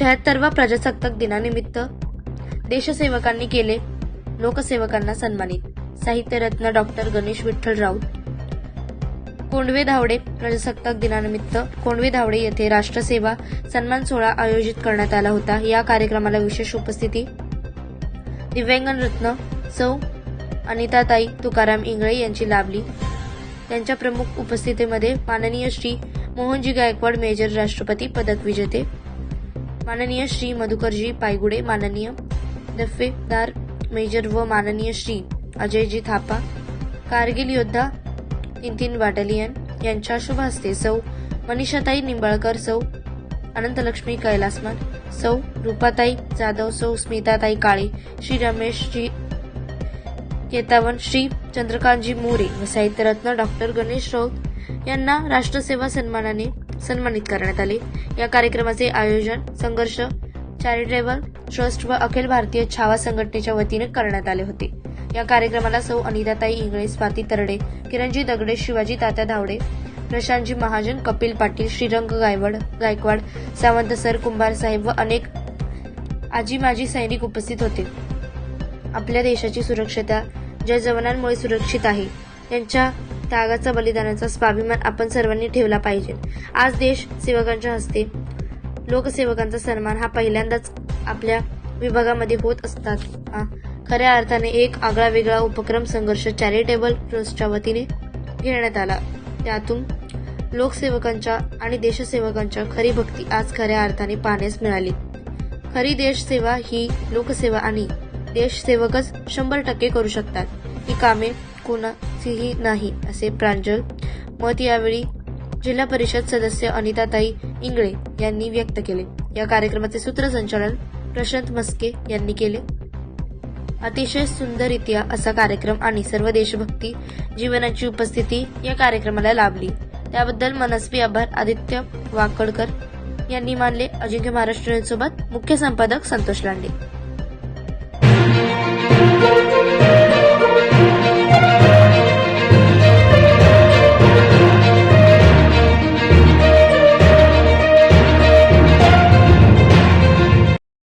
शहात्तरवा प्रजासत्ताक दिनानिमित्त देशसेवकांनी केले लोकसेवकांना सन्मानित. साहित्यरत्न डॉक्टर गणेश विठ्ठल राऊत. कोंडवे धावडे प्रजासत्ताक दिनानिमित्त कोंडवे धावडे येथे राष्ट्रसेवा सन्मान सोहळा आयोजित करण्यात आला होता. या कार्यक्रमाला विशेष उपस्थिती दिव्यांगन रत्न सौ अनिताताई तुकाराम इंगळे यांची लाभली. त्यांच्या प्रमुख उपस्थितीमध्ये माननीय श्री मोहनजी गायकवाड मेजर राष्ट्रपती पदक विजेते. माननीय श्री मधुकरजी पायगुडे माननीय दफेदार मेजर व माननीय श्री अजयजी थापा कारगिल योद्धा तीन बॅटलियन यांच्या शुभ हस्ते सौ मनीषाताई निंबाळकर सौ अनंतलक्ष्मी कैलासमान सौ रूपाताई जाधव सौ स्मिताताई काळे श्री रमेश श्री केतावन श्री चंद्रकांतजी मोरे व साहित्यरत्न डॉक्टर गणेश राऊत यांना राष्ट्रसेवा सन्मानाने सन्मानित करण्यात आले. या कार्यक्रमाचे आयोजन संघर्ष चॅरिटेबल ट्रस्ट व अखिल भारतीय छावा संघटनेच्या वतीने करण्यात आले होते. या कार्यक्रमाला सौ अनिताताई इंगळे स्वाती तरडे किरणजी दगडे शिवाजी तात्या धावडे प्रशांतजी महाजन कपिल पाटील श्रीरंग गायवड गायकवाड सावंत सर कुंभार साहेब व अनेक आजी माजी सैनिक उपस्थित होते. आपल्या देशाची सुरक्षता ज्या जवानांमुळे सुरक्षित आहे. त्यांच्या त्यागाचा बलिदानाचा स्वाभिमान आपण सर्वांनी ठेवला पाहिजे. आज देश सेवकांच्या हस्ते लोकसेवकांचा सन्मान हा पहिल्यांदाच आपल्या विभागामध्ये होत असतात. खऱ्या अर्थाने एक आगळा वेगळा उपक्रम संघर्ष चॅरिटेबल ट्रस्टच्या वतीने घेण्यात आला. त्यातून लोकसेवकांच्या आणि देशसेवकांच्या खरी भक्ती आज खऱ्या अर्थाने पाहण्यास मिळाली. खरी देशसेवा ही लोकसेवा आणि देशसेवकच शंभर टक्के करू शकतात. ही कामे कुणाचीही नाही असे प्रांजल मत यावेळी जिल्हा परिषद सदस्य अनिताताई इंगळे यांनी व्यक्त केले. या कार्यक्रमाचे सूत्रसंचालन प्रशांत मस्के यांनी केले. अतिशय सुंदररित्या असा कार्यक्रम आणि सर्व देशभक्ती जीवनाची उपस्थिती या कार्यक्रमाला लाभली. त्याबद्दल मनस्वी आभार आदित्य वाकडकर यांनी मानले. अजिंक्य महाराष्ट्र सोबत मुख्य संपादक संतोष लांडे.